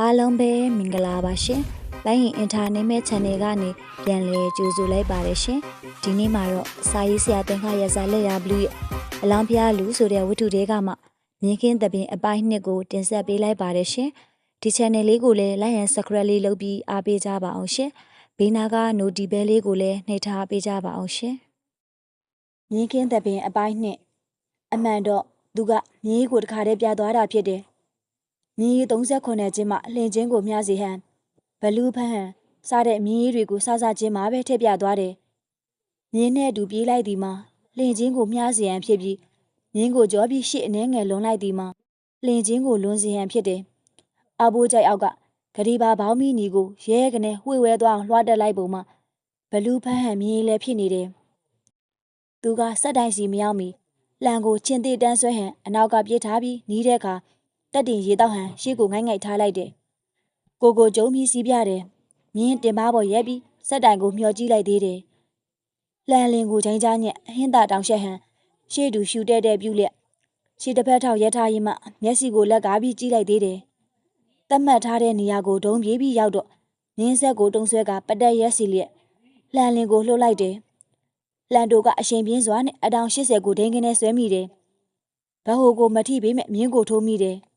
အားလုံးပဲမင်္ဂလာပါရှင်။လိုင်းရင်အင်တာနက်မဲ့ channel ကနေပြန်လည်ကြိုဆိုလိုက်ပါတယ်ရှင်။ဒီနေ့မှာတော့စာရေးဆရာတင်ခရရစာလက်ရဘလူးရဲ့အလောင်းဖျားလူဆိုတဲ့ဝတ္ထုတွေကမှမြင်းခင်းသပင်အပိုင်းနှစ်ကိုတင်ဆက်ပေးလိုက်ပါတယ်ရှင်။ဒီ channel လေးကိုလည်း like and subscribe လေးလုပ်ပြီးအားပေးကြပါအောင်ရှင်။ဘေးနားက notification bell လေးကိုလည်းနှိပ်ထားပေးကြပါအောင်ရှင်။မြင်းခင်းသပင်အပိုင်းနှစ်အမှန်တော့သူကမြင်းကိုတခါတည်းပြသွားတာဖြစ်တယ်။ မြင်းရီ38ကျင်းမှအလှင်ချင်းကိုမျှစီဟန်ဘလူးဖန်းဟန်စတဲ့မြင်းရီတွေကိုစစချင်းမှာပဲထည့်ပြသွားတယ်။မြင်းနဲ့အတူပြေးလိုက်သည်မှာလှင်ချင်းကိုမျှစီဟန်ဖြစ်ပြီးမြင်းကိုကြောပြီးရှေ့အနှဲငယ်လွန်လိုက်သည်မှာလှင်ချင်းကိုလွန်စီဟန်ဖြစ်တယ်။အဘိုးကြိုက်အောက်ကဂရီပါဘောင်းမီနီကိုရဲကနေဝှေ့ဝဲသွားအောင်လွှားတက်လိုက်ပုံမှာဘလူးဖန်းဟန်မြင်းရီလည်းဖြစ်နေတယ်။သူကစက်တိုင်စီမရောက်မီလန်ကိုချင်းသေးတန်းဆွဲဟန်အနောက်ကပြေးထားပြီးနီးတဲ့အခါ တက်တင်ရေတောက်ဟန်ရှေ့ကိုငိုက်ငိုက်ထားလိုက်တယ်။ကိုကိုကျုံပြီးစီးပြတယ်။မြင်းတင်ပါပေါ်ရက်ပြီးစက်တိုင်ကိုမျှော်ကြည့်လိုက်သေးတယ်။လန်လင်ကိုချိန်ချညက်အဟင်းသာတောင်ရှက်ဟန်ရှေ့တူရှူတဲ့တဲ့ပြုတ်လက်ရှေ့တစ်ဖက်ထောက်ရက်ထားရင်မှမျက်စိကိုလက်ကားပြီးကြည့်လိုက်သေးတယ်။တတ်မှတ်ထားတဲ့နေရာကိုဒုံပြေးပြီးရောက်တော့မြင်းဆက်ကိုတုံးဆွဲကပတက်ရက်စီလျက်လန်လင်ကိုလှုပ်လိုက်တယ်။လန်တိုကအရှင်ပြင်းစွာနဲ့အတောင်80ကိုဒိန်းကင်းနဲ့ဆွဲမိတယ်။ဘဟိုကိုမထိပေးမဲ့မြင်းကိုထိုးမိတယ်။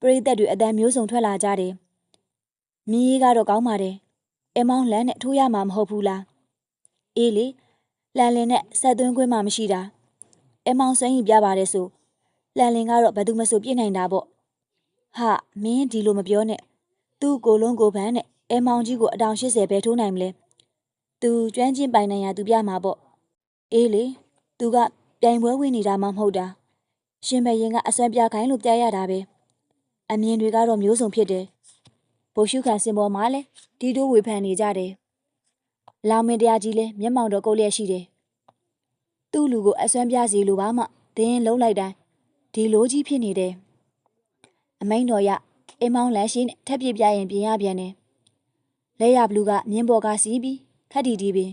ပရိသတ်တွေအတန်မျိုးစုံထွက်လာကြတယ်။မြင်းကြီးကတော့ကောင်းပါတယ်။အမောင်းလန်နဲ့ထိုးရမှာမဟုတ်ဘူးလား။အေးလေလန်လင်နဲ့ဆက်သွင်းခွင့်မှမရှိတာ။အမောင်းစွမ်းရင်ပြပါတယ်ဆိုလန်လင်ကတော့ဘယ်သူမဆိုပြစ်နိုင်တာပေါ့။ဟာမင်းဒီလိုမပြောနဲ့။သူ့ကိုလုံးကိုပန်းနဲ့အမောင်းကြီးကိုအတောင်80ပဲထိုးနိုင်မလဲ။သူကျွမ်းကျင်ပိုင်နိုင်ရသူပြမှာပေါ့။အေးလေသူကပြိုင်ပွဲဝင်နေတာမှမဟုတ်တာ။ရှင်ဘရင်ကအစွမ်းပြခိုင်းလို့ပြရတာပဲ။ အမြင်တွေကတော့မျိုးစုံဖြစ်တယ်။ဗိုလ်ရှုခံစင်ပေါ်မှာလည်းဒီတိုးဝေဖန်နေကြတယ်။လောင်မင်းတရားကြီးလည်းမျက်မှောင်တော့ကုတ်လျက်ရှိတယ်။သူ့လူကိုအစွမ်းပြစီလိုပါမှဒင်းလုံးလိုက်တိုင်းဒီလိုကြီးဖြစ်နေတယ်။အမိန်တော်ရအိမ်မောင်းလမ်းရှိနဲ့ထက်ပြပြရင်ပြင်ရပြန်တယ်။လက်ရဘလူးကမြင်းပေါ်ကစီးပြီးခက်တီတီပင်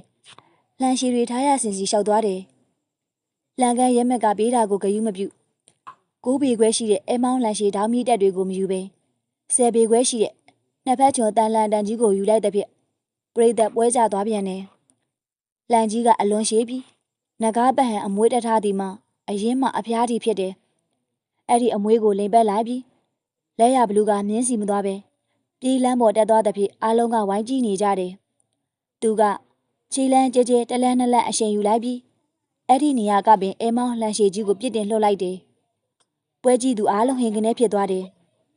လန်ရှည်တွေထားရစင်စီလျှောက်သွားတယ်။လန်ကန်ရဲမက်ကပေးတာကိုဂယုမပြု ကိုးပေခွဲရှိတဲ့အဲမောင်းလန်ရှည်တောင်းမြစ်တက်တွေကိုမယူဘဲဆယ်ပေခွဲရှိတဲ့နှစ်ဖက်ကျော်တန်လန်တန်ကြီးကိုယူလိုက်တဲ့ဖြစ်ပရိသတ်ပွဲကြသွားပြန်တယ်။လန်ကြီးကအလွန်ရှည်ပြီးနဂါးပတ်ဟန်အမွေးတထားသည်မှာအရင်မှအဖျားတီဖြစ်တယ်။အဲ့ဒီအမွေးကိုလိမ်ပက်လိုက်ပြီးလက်ရဘလူးကမြင်းစီမသွားပဲပြေးလန်းပေါ်တက်သွားတဲ့ဖြစ်အားလုံးကဝိုင်းကြည့်နေကြတယ်။သူကခြေလန်းကြဲကြဲတလန်းနှစ်လန်းအရှင်ယူလိုက်ပြီးအဲ့ဒီနေရာကပင်အဲမောင်းလန်ရှည်ကြီးကိုပြစ်တင်လှုပ်လိုက်တယ်။ ပွဲကြည့်သူအားလုံးဟင်ကနေဖြစ်သွားတယ်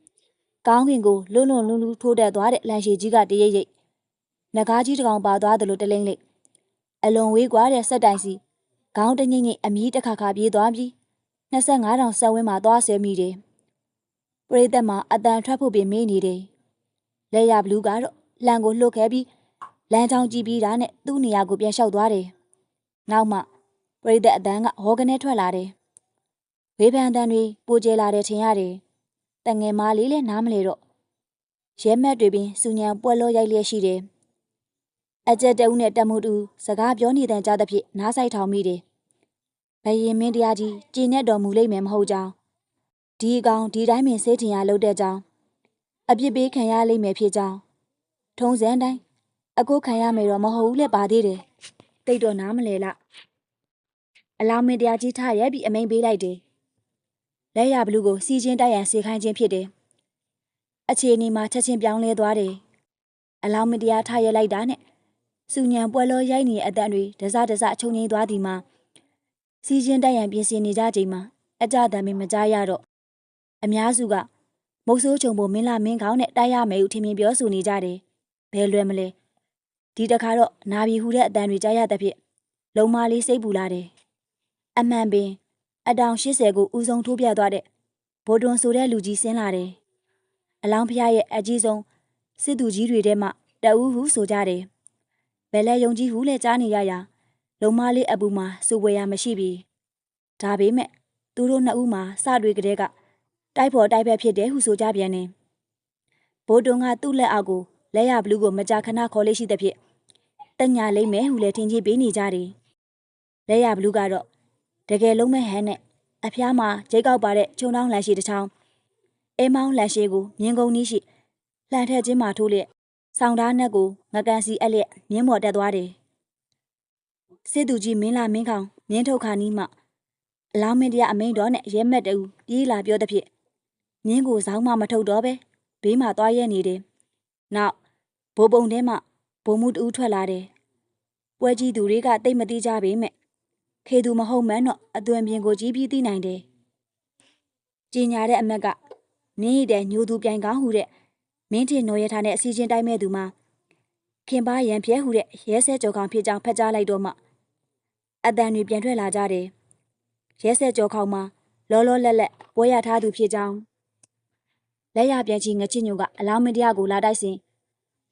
။ကောင်းကင်ကိုလွန်းလွန်းလူးလူးထိုးတက်သွားတဲ့လန်ရှည်ကြီးကတရိပ်ရိပ်။နဂါးကြီးတစ်ကောင်ပါသွားသလိုတလိမ့်လိမ့်။အလွန်ဝေးကွာတဲ့ဆက်တိုင်စီခေါင်းတငိမ့်ငိမ့်အမီးတစ်ခါခါပြေးသွားပြီး25တောင်ဆက်ဝင်းမှာသွားဆွဲမိတယ်။ပရိသတ်မှာအတန်ထွက်ဖို့ပင်မေးနေတယ်။လက်ရဘလူးကတော့လန်ကိုလှုပ်ခဲပြီးလမ်းချောင်းကြည့်ပြီးတာနဲ့သူ့နေရာကိုပြန်လျှောက်သွားတယ်။နောက်မှပရိသတ်အတန်ကဟောကနေထွက်လာတယ်။ ဝေဖန်တန်တွေပိုကျလာတယ်ထင်ရတယ်။တငယ်မလေးလည်းနားမလဲတော့ရဲမက်တွေပင်စူညံပွက်လို့ရိုက်လျက်ရှိတယ်။အကြက်တအုပ်နဲ့တမှုတူစကားပြောနေတဲ့ကြားသဖြင့်နားဆိုင်ထောင်မိတယ်။ဘယင်မင်းတရားကြီးကြည်နဲ့တော်မူလိမ့်မယ်မဟုတ်ကြောင်းဒီအကောင်ဒီတိုင်းပင်စေးထင်ရလို့တဲ့ကြောင်းအပြစ်ပေးခံရလိမ့်မယ်ဖြစ်ကြောင်းထုံးစံတိုင်းအကိုခံရမယ်တော့မဟုတ်ဘူးလက်ပါသေးတယ်။တိတ်တော့နားမလဲလား။အလောင်းမင်းတရားကြီးထားရက်ပြီးအမိန်ပေးလိုက်တယ်။ လက်ရဘလူးကိုစီချင်းတိုက်ရန်စေခိုင်းခြင်းဖြစ်တယ်။အခြေအနေမှာချက်ချင်းပြောင်းလဲသွားတယ်။အလောင်းမတရားထားရလိုက်တာနဲ့စူညံပွဲလောရိုက်နေတဲ့အတန်တွေဒစဒစချုံငိမ့်သွားသည်မှာစီချင်းတိုက်ရန်ပြင်ဆင်နေကြချိန်မှာအကြတမ်းမမကြားရတော့အများစုကမုတ်ဆိုးချုံပေါ်မင်းလာမင်းကောင်းနဲ့တိုက်ရမယ်ဟုထင်မြင်ပြောဆိုနေကြတယ်။ဘယ်လွယ်မလဲ။ဒီတခါတော့နာပြီဟူတဲ့အတန်တွေကြားရတဲ့ဖြစ်လုံမလေးစိတ်ပူလာတယ်။အမှန်ပင် အတောင်80ကိုဦးဆုံးထိုးပြသွားတဲ့ဗိုလ်တွန်ဆိုတဲ့လူကြီးဆင်းလာတယ်။အလောင်းဖျားရဲ့အကြီးဆုံးစစ်သူကြီးတွေထဲမှတအူးဟုဆိုကြတယ်။ဘယ်လဲယုံကြည်ဟုလဲကြားနေရရာလုံမလေးအပူမှာစူဝဲရမရှိပြီ။ဒါပေမဲ့သူတို့နှစ်ဦးမှာစတွေကလေးကတိုက်ဖို့တိုက်ဖက်ဖြစ်တယ်ဟုဆိုကြပြန်တယ်။ဗိုလ်တွန်ကသူ့လက်အောက်ကိုလက်ရဘလူးကိုမကြာခဏခေါ်လေးရှိတဲ့ဖြစ်တညာလိမ့်မယ်ဟုလဲထင်ကြီးပေးနေကြတယ်။လက်ရဘလူးကတော့ တကယ်လုံးမဲ့ဟန်နဲ့အဖျားမှာဂျိတ်ကောက်ပါတဲ့ခြုံတောင်းလန်ရှိတစ်ချောင်းအဲမောင်းလန်ရှိကိုမြင်းကုန်းနီးရှိလှန်ထက်ချင်းမှထိုးလျက်ဆောင်းသားနက်ကိုငကန်စီအက်လျက်မြင်းပေါ်တက်သွားတယ်စစ်သူကြီးမင်းလာမင်းခေါင်မြင်းထုတ်ခါနီးမှအလောင်းမင်းတရားအမိန်တော်နဲ့ရဲမက်တူပြေးလာပြောသဖြင့်မြင်းကိုစောင်းမှမထုတ်တော့ပဲဘေးမှာသွားရဲနေတယ်နောက်ဘိုးပုံထဲမှဘုံမှုတူထွက်လာတယ်ပွဲကြီးသူတွေကတိတ်မတိကြပေမဲ့ ခေသူမဟုတ်မှန်းတော့အသွင်ပြင်ကိုကြီးပြီးသိနိုင်တယ်။ကြီးညာတဲ့အမက်ကနင်းရတဲ့ညိုသူပြိုင်ကောင်းဟူတဲ့မင်းထင်နော်ရထားနဲ့အစီချင်းတိုင်းမဲ့သူမှာခင်ပါရံပြဲဟူတဲ့ရဲဆဲကြော်ကောင်ဖြစ်ကြောင်းဖတ်ကြားလိုက်တော့မှအတန်တွေပြန်ထွက်လာကြတယ်။ရဲဆဲကြော်ခေါင်မှာလောလောလက်လက်ပွဲရထားသူဖြစ်ကြောင်းလက်ရပြန်ချီငချစ်ညိုကအလောင်းမတရားကိုလာတိုက်စဉ်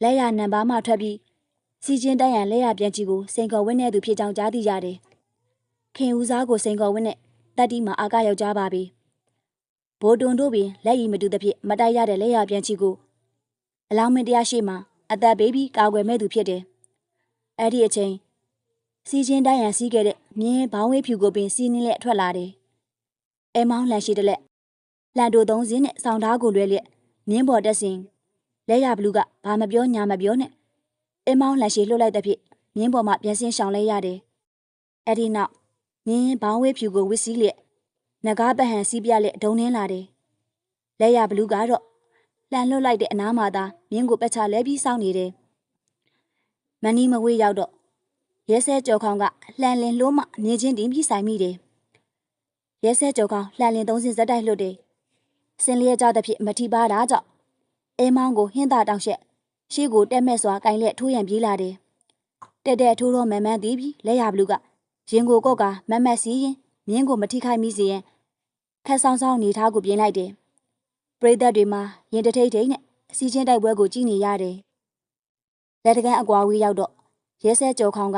လက်ရနံပါတ်မှထွက်ပြီးစီချင်းတန်းရန်လက်ရပြန်ချီကိုစိန်ခေါ်ဝင်းတဲ့သူဖြစ်ကြောင်းကြားသိရတယ်။ ခင်ဦးစားကိုစိန်ခေါ်ဝင်းနဲ့တက်တီမှာအာကယောက်ျားပါပြီ။ဘိုးတွန်တို့ပင်လက်ရည်မတူသဖြင့်မတိုက်ရတဲ့လက်ရပြန်ချီကိုအလောင်းမင်းတရားရှိမှအသက်ပေးပြီးကာကွယ်မဲ့သူဖြစ်တယ်။အဲ့ဒီအချိန်စီချင်းတန်းရန်စီးခဲ့တဲ့မြင်းဘောင်းဝေးဖြူကိုပင်စီးနှင်းလက်ထွက်လာတယ်။အဲမောင်းလန်ရှိတဲ့လက်လန်တိုသုံးစင်းနဲ့ဆောင်းသားကိုလွဲလျက်မြင်းပေါ်တက်စဉ်လက်ရဘလူးကဘာမပြောညာမပြောနဲ့အမောင်းလန်ရှိလှုပ်လိုက်တဲ့ဖြစ်မြင်းပေါ်မှာပြန်ဆင်းရှောင်လဲရတယ်။အဲ့ဒီနောက် မြင်းဘောင်းဝေးဖြူကိုဝစ်စည်းလျက်ငကားပဟန်စီးပြလျက်ဒုံနှင်းလာတယ်။လက်ရဘလူးကတော့လှန်လွတ်လိုက်တဲ့အနားမှာသာမြင်းကိုပက်ချလဲပြီးစောင့်နေတယ်။မနီမဝေးရောက်တော့ရဲဆဲကြော်ခေါင်ကလှန်လင်လို့မှမြင်းချင်းတင်ပြီးဆိုင်မိတယ်။ရဲဆဲကြော်ခေါင်လှန်လင်သုံးစင်ဇက်တိုက်လွတ်တယ်။စင်လျက်ကြတဲ့ဖြစ်မထီပါတာကြောင့်အဲမောင်းကိုဟင်းသာတောင်ရှက်ရှေ့ကိုတက်မဲ့စွာကင်လက်ထိုးရန်ပြေးလာတယ်။တက်တက်ထိုးတော့မန်မန်သေးပြီးလက်ရဘလူးက ရင်ကိုကော့ကမတ်မတ်စီးရင်မြင်းကိုမထိခိုက်မိစေရင်ခက်ဆောင်ဆောင်နေထားကိုပြင်လိုက်တယ်။ပရိသတ်တွေမှာရင်တထိတ်ထိတ်နဲ့အစီချင်းတိုက်ပွဲကိုကြည့်နေရတယ်။လက်တကန်းအကွာဝေးရောက်တော့ရဲဆဲကြော်ခေါင်က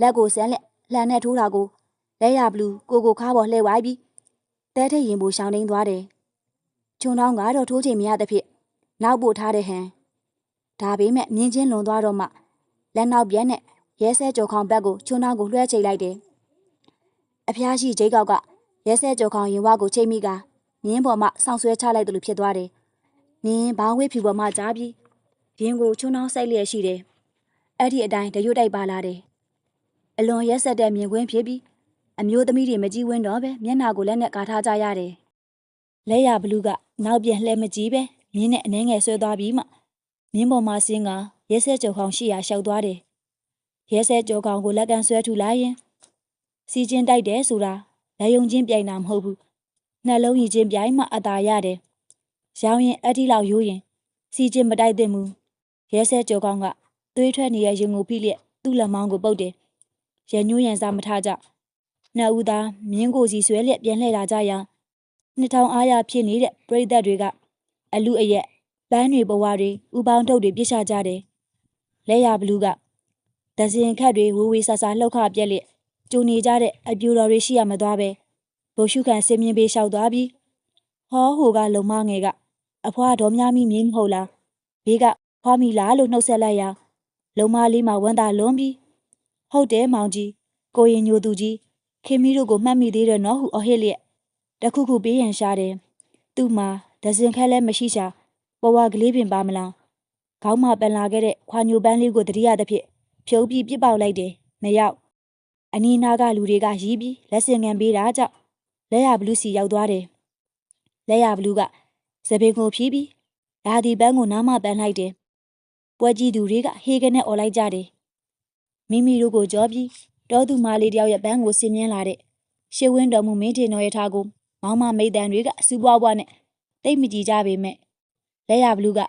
လက်ကိုဆန်းလက်လှန်နဲ့ထိုးတာကိုလက်ရဘလူးကိုကိုခါပေါ်လှည့်ဝိုင်းပြီးတဲထိတ်ရင်ဘူးရှောင်းတိန်သွားတယ်။ခြုံထောင်းကတော့ထိုးချိန်မရသဖြင့်နောက်ပို့ထားတဲ့ဟန်ဒါပေမဲ့မြင်းချင်းလွန်သွားတော့မှလက်နောက်ပြန်နဲ့ရဲဆဲကြော်ခေါင်ဘက်ကိုချွန်းထောင်းကိုလွှဲချိတ်လိုက်တယ်။ အဖျားရှိဂျိတ်ကောက်ကရဲဆဲကြော်ခေါင်ရင်ဝါကိုချိတ်မိကမြင်းပေါ်မှဆောင်းဆွဲချလိုက်တယ်လို့ဖြစ်သွားတယ်။နင်းဘောင်းဝေးဖြူပေါ်မှကြားပြီးရင်ကိုချွန်းထောင်းဆိုင်လျက်ရှိတယ်။အဲ့ဒီအတိုင်းတရွတ်တိုက်ပါလာတယ်။အလွန်ရက်ဆက်တဲ့မြင်ကွင်းဖြစ်ပြီးအမျိုးသမီးတွေမကြည့်ဝင်းတော့ပဲမျက်နှာကိုလက်နဲ့ကာထားကြရတယ်။လက်ရဘလူးကနောက်ပြန်လှဲမကြည့်ပဲမြင်းနဲ့အနှဲငယ်ဆွဲသွားပြီးမှမြင်းပေါ်မှာဆင်းကရဲဆဲကြော်ခေါင်ရှိရာရှောက်သွားတယ်။ရဲဆဲကြော်ခေါင်ကိုလက်ကန်ဆွဲထူလိုက်ရင် စီချင်းတိုက်တယ်ဆိုတာလက်ယုံချင်းပြိုင်တာမဟုတ်ဘူး။နှလုံးရည်ချင်းပြိုင်မှအသာရတယ်။ရောင်းရင်အတိလောက်ရိုးရင်စီချင်းမတိုက်သင့်ဘူး။ရဲဆဲကြော်ခေါင်ကသွေးထွက်နေတဲ့ရင်ကိုဖိလျက်သူ့လက်မောင်းကိုပုတ်တယ်။ရညိုးရန်စားမထားကြ။နှစ်ဦးသားမြင်းကိုစီဆွဲလျက်ပြန်လှည့်လာကြရာနှစ်ထောင်အားရဖြစ်နေတဲ့ပရိသတ်တွေကအလူအရက်ပန်းတွေဘဝတွေဥပေါင်းထုတ်တွေပြစ်ချကြတယ်။လက်ရဘလူးကဒဇင်ခတ်တွေဝေဝေဆာဆာလှုပ်ခပြက်လက် ကျုံနေကြတဲ့အပြူတော်တွေရှိရမသွားပဲဘိုလ်ရှုခံစင်မြင်ပေးလျှောက်သွားပြီးဟောဟိုကလုံမငယ်ကအဖွားတော်များမိမြင်းမဟုတ်လားဘေးကဖွားမိလားလို့နှုတ်ဆက်လိုက်ရာလုံမလေးမှဝမ်းသာလွန်ပြီးဟုတ်တယ်မောင်ကြီးကိုရင်ညိုသူကြီးခင်မီတို့ကိုမှတ်မိသေးတယ်နော်ဟုအဟစ်လျက်တခုခုပေးရန်ရှာတယ်သူ့မှာဒဇင်ခက်လည်းမရှိရှာဘဝကလေးပင်ပါမလားခေါင်းမပန်လာခဲ့တဲ့ခွာညိုပန်းလေးကိုတတိယသဖြင့်ဖြုံးပြီးပြစ်ပေါက်လိုက်တယ်မရောက် အနီးနားကလူတွေကရီးပြီးလက်စင်ငံပေးတာကြောင့်လက်ရဘလူးစီရောက်သွားတယ်လက်ရဘလူးကစပင်ကိုဖြီးပြီးရာဒီပန်းကိုနားမပန်းလိုက်တယ်ပွဲကြီးသူတွေကဟေးကနေអော်လိုက်ကြတယ်မိမိတို့ကိုကြောပြီးတောသူမလေးတယောက်ရဲ့ပန်းကိုဆင်းမြင်းလာတဲ့ရှေဝင်းတော်မူမင်းတင်တော်ရထားကိုမောင်မမိတ်တန်တွေကစူးပွားပွားနဲ့တိတ်မကြည့်ကြပေမဲ့လက်ရဘလူးက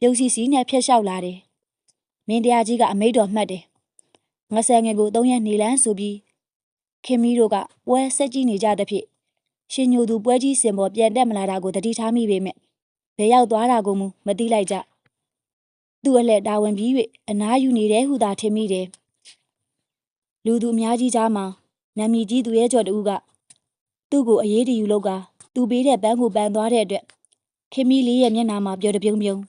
ပြုံးစီစီနဲ့ဖျက်လျှောက်လာတယ်။မင်းတရားကြီးကအမိတ်တော်မှတ်တယ်။ ငဆယ်ငယ်ကိုသုံးရက်နေလန်းဆိုပြီးခင်မီတို့ကပွဲဆက်ကြည့်နေကြတဲ့ဖြစ်ရှင်ညိုသူပွဲကြီးစင်ပေါ်ပြန်တက်မလာတာကိုတတိထားမိပေမဲ့ဘယ်ရောက်သွားတာကိုမူမသိလိုက်ကြ။သူ့အလှတာဝန်ပြီး၍အနားယူနေတယ်ဟုသာထင်မိတယ်။လူသူအများကြီးကြားမှာနမီကြီးသူရဲ့ကြော်တူကသူ့ကိုအေးအေးတယူလောက်ကသူပေးတဲ့ပန်းကိုပန်းသွားတဲ့အတွက်ခင်မီလေးရဲ့မျက်နှာမှာပျော်တပြုံးပြုံး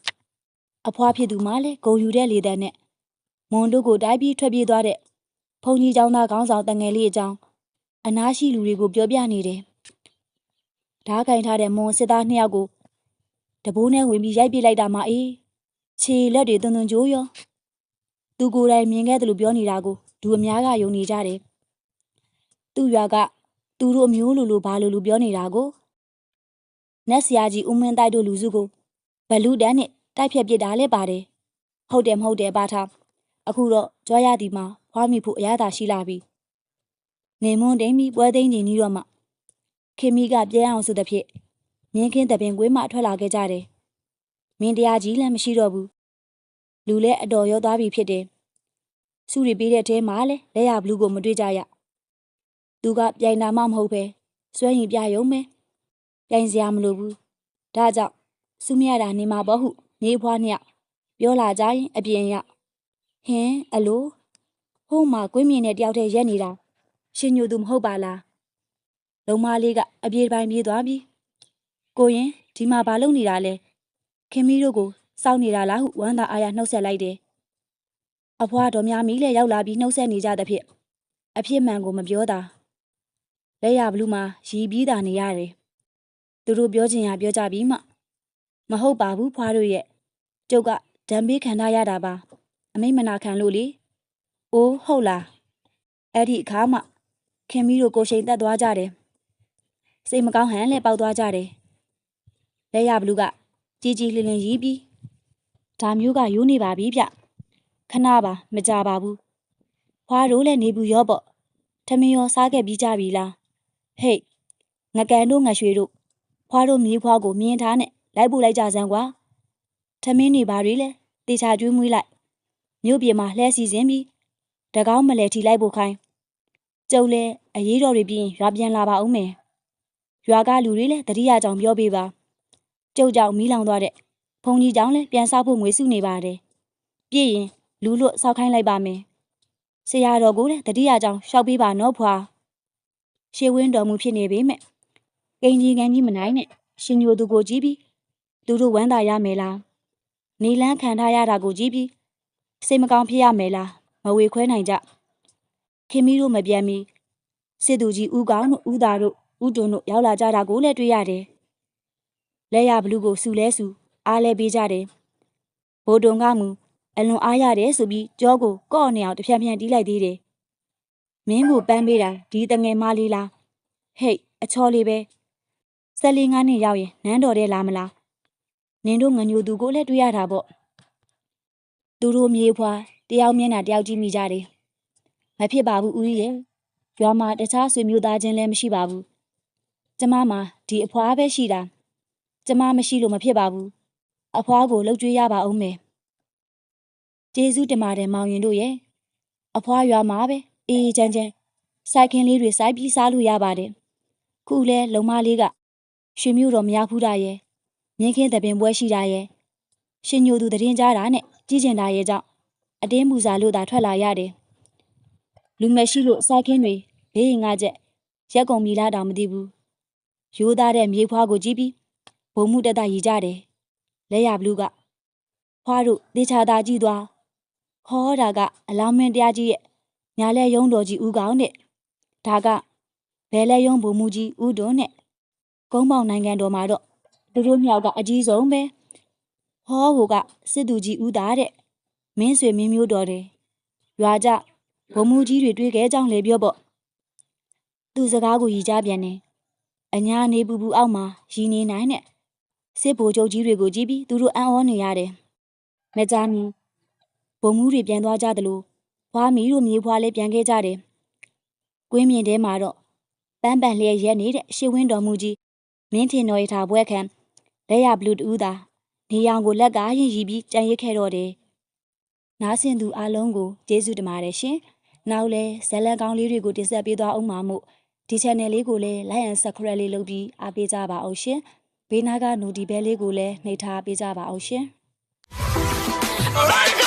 အဖွားဖြစ်သူမှလည်းဂုံယူတဲ့လေတန်းနဲ့ မွန်တို့ကိုတိုက်ပြီးထွက်ပြေးသွားတဲ့ဘုံကြီးကျောင်းသားခေါင်းဆောင်တန်ငယ်လေးအကြောင်းအနားရှိလူတွေကိုပြောပြနေတယ်။ဓားကင်ထားတဲ့မွန်စစ်သားနှစ်ယောက်ကိုတဘိုးနဲ့ဝင်ပြီးရိုက်ပစ်လိုက်တာမှအေးခြေလက်တွေတွန်တွန်ကြိုးရောသူကိုယ်တိုင်မြင်ခဲ့တယ်လို့ပြောနေတာကိုလူအများကယုံနေကြတယ်။သူ့ရွာကသူတို့အမျိုးလူလိုဘာလို့လူပြောနေတာကိုနတ်ဆရာကြီးဦးမင်းတိုက်တို့လူစုကိုဘလူတန်းနဲ့တိုက်ဖြတ်ပစ်တာလဲပါတယ်။ဟုတ်တယ်မဟုတ်တယ်ပါထား။ အခုတော့ကြွားရသည်မှာဖွားမိဖို့အရသာရှိလာပြီနေမွန်းတိမ်ပြီးပွဲသိမ်းချိန်ကြီးတော့မှခင်မီကပြန်အောင်ဆိုတဲ့ဖြစ်မြင်းခင်းတပင်ကွေးမှထွက်လာခဲ့ကြတယ်မင်းတရားကြီးလည်းမရှိတော့ဘူးလူလည်းအတော်ရောသွားပြီဖြစ်တယ်စုရီပေးတဲ့တဲမှာလည်းလက်ရဘလူးကိုမတွေ့ကြရသူကပြိုင်တာမှမဟုတ်ပဲစွဲရင်ပြရုံပဲပြိုင်စရာမလိုဘူးဒါကြောင့်စုမရတာနေမှာပေါ့ဟုမြေဖွားနှစ်ယောက်ပြောလာကြရင်အပြင်ရောက် ဟင်းအလိုဟိုးမှာကွင်းမြင်တဲ့တယောက်တည်းရက်နေတာရှင်ညိုသူမဟုတ်ပါလားလုံမလေးကအပြေပိုင်းပြေးသွားပြီကိုရင်ဒီမှာဘာလုပ်နေတာလဲခင်မီးတို့ကိုစောင့်နေတာလားဟုဝမ်းသာအားရနှုတ်ဆက်လိုက်တယ်အဖွားတော်များမီးလည်းရောက်လာပြီးနှုတ်ဆက်နေကြသဖြင့်အဖြစ်မှန်ကိုမပြောတာလက်ရဘလူးမှာရီပြီးတာနေရတယ်သူတို့ပြောချင်ရပြောကြပြီးမှမဟုတ်ပါဘူးဖွားတို့ရဲ့ကျုပ်ကဓာမ်ပေးခံထားရတာပါ အမိတ်မနာခံလို့လေအိုးဟုတ်လားအဲ့ဒီအခါမှခင်မီးတို့ကိုရှိန်တက်သွားကြတယ်စိတ်မကောင်းဟန်လဲပေါက်သွားကြတယ်လက်ရဘလူးကကြီးကြီးလင်းလင်းရီးပြီးဒါမျိုးကယူနေပါပြီဗျခဏပါမကြပါဘူးဖွားတို့လည်းနေဘူးရောပေါ့ထမင်းရောစားခဲ့ပြီးကြပြီလားဟေ့ငကန်တို့ငရွှေတို့ဖွားတို့မြေးဖွားကိုမြင်ထားနဲ့လိုက်ပို့လိုက်ကြစမ်းကွာထမင်းနေပါတွေလဲတေချာကျွေးမွေးလိုက် မြို့ပြင်မှာလှဲစီစဉ်ပြီးတကောင်းမလဲထီလိုက်ဖို့ခိုင်းကျုပ်လဲအရေးတော်တွေပြီးရင်ရွာပြန်လာပါဦးမယ်ရွာကလူတွေလည်းတတိယကြောင်ပြောပေးပါကျုပ်ကြောင့်မီးလောင်သွားတဲ့ဘုံကြီးကြောင့်လည်းပြန်စားဖို့ငွေစုနေပါတယ်ပြည့်ရင်လူလွတ်ဆောက်ခိုင်းလိုက်ပါမယ်ဆရာတော်ကိုလည်းတတိယကြောင်ရှောက်ပေးပါနော်ဖွာရှေးဝင်းတော်မူဖြစ်နေပေမဲ့ကိန်းကြီးကန်းကြီးမနိုင်နဲ့ရှင်ညိုသူကိုကြည့်ပြီးလူတို့ဝမ်းသာရမယ်လားနေလန်းခံထားရတာကိုကြည့်ပြီး စိတ်မကောင်းဖြစ်ရမယ်လားမဝေခွဲနိုင်ကြခင်မီးတို့မပြန်မီစစ်သူကြီးဦးကောင်းတို့ဦးသားတို့ဦးတွန်းတို့ရောက်လာကြတာကိုလည်းတွေ့ရတယ်လက်ရဘလူးကိုစူလဲစူအားလဲပေးကြတယ်ဘိုးတုံကမူအလွန်အားရတယ်ဆိုပြီးကြောကိုကော့နေအောင်တစ်ဖြန်ဖြန်တီးလိုက်သေးတယ်မင်းကိုပန်းပေးတာဒီတငယ်မလေးလားဟေ့အချောလေးပဲဆက်လေးငါးနှစ်ရောက်ရင်နန်းတော်တဲ့လားမလားနင်တို့ငညိုသူကိုလည်းတွေ့ရတာပေါ့ သူတို့မြေဖွာတယောက်မျက်နှာတယောက်ကြည့်မိကြတယ်မဖြစ်ပါဘူးဦးကြီးရဲ့ရွာမှာတခြားဆွေမျိုးသားချင်းလည်းမရှိပါဘူးကျမမှာဒီအဖွားပဲရှိတာကျမမရှိလို့မဖြစ်ပါဘူးအဖွားကိုလှုပ်ကြွေးရပါအောင်မယ်ကျေးဇူးတင်ပါတယ်မောင်ရင်တို့ရဲ့အဖွားရွာမှာပဲအေးချမ်းချမ်းစိုက်ခင်းလေးတွေစိုက်ပြီးစားလို့ရပါတယ်ခုလဲလုံမလေးကရွှေမြို့တော်မရောက်ဘူးတာရဲ့မြင်းခင်းတပင်ပွဲရှိတာရဲ့ရှင်ညိုသူတရင်ကြားတာနဲ့ ကြီးကျင်တာရဲ့ကြောင့်အတင်းမူစာလို့သာထွက်လာရတယ်လူမရှိလို့စိုက်ခင်းတွေလေးရင်ငါချက်ရက်ကုန်ပြီလားတောင်မသိဘူးရိုးသားတဲ့မြေဖွားကိုကြည့်ပြီးဘုံမှုတက်တာရည်ကြတယ်လက်ရဘလူးကဖွားတို့တေချာသာကြည့်သွားဟောတာကအလောင်းမင်းတရားကြီးရဲ့ညာလဲယုံတော်ကြီးဦးကောင်းတဲ့ဒါကဘဲလဲယုံဘုံမှုကြီးဦးတွန်းနဲ့ကုန်းပေါင်နိုင်ငံတော်မှာတော့သူတို့မြောက်ကအကြီးဆုံးပဲ ဟောဟိုကစစ်သူကြီးဦးသားတဲ့မင်းဆွေမင်းမျိုးတော်တယ်ရွာကြဘုံမှုကြီးတွေတွေ့ခဲ့ကြောင်းလေပြောပေါ့သူစကားကိုရည်ကြပြန်တယ်အညာနေပူပူအောက်မှာရည်နေနိုင်တဲ့စစ်ဗိုလ်ချုပ်ကြီးတွေကိုကြည့်ပြီးသူတို့အံ့ဩနေရတယ်မကြမီဘုံမှုတွေပြန်သွားကြသလိုဖွားမီတို့မြေဖွားလည်းပြန်ခဲ့ကြတယ်ကွင်းမြင်ထဲမှာတော့ပန်းပန်လျက်ရက်နေတဲ့ရှေဝင်းတော်မူကြီးမင်းထင်တော်ရထားပွဲခံလက်ရဘလူးတူးသာ နေရောင်ကိုလက်ကရင်ရီပြီးကြံရစ်ခဲ့တော့တယ်နားဆင်သူအလုံးကိုကျေးဇူးတင်ပါတယ်ရှင်နောက်လဲဇလန်ကောင်းလေးတွေကိုတင်ဆက်ပေးသွားအောင်ပါမို့ဒီ channel လေးကိုလည်း like and subscribe လေးလုပ်ပြီးအားပေးကြပါအောင်ရှင်ဘေးနားက notification လေးကိုလည်းနှိပ်ထားပေးကြပါအောင်ရှင် Right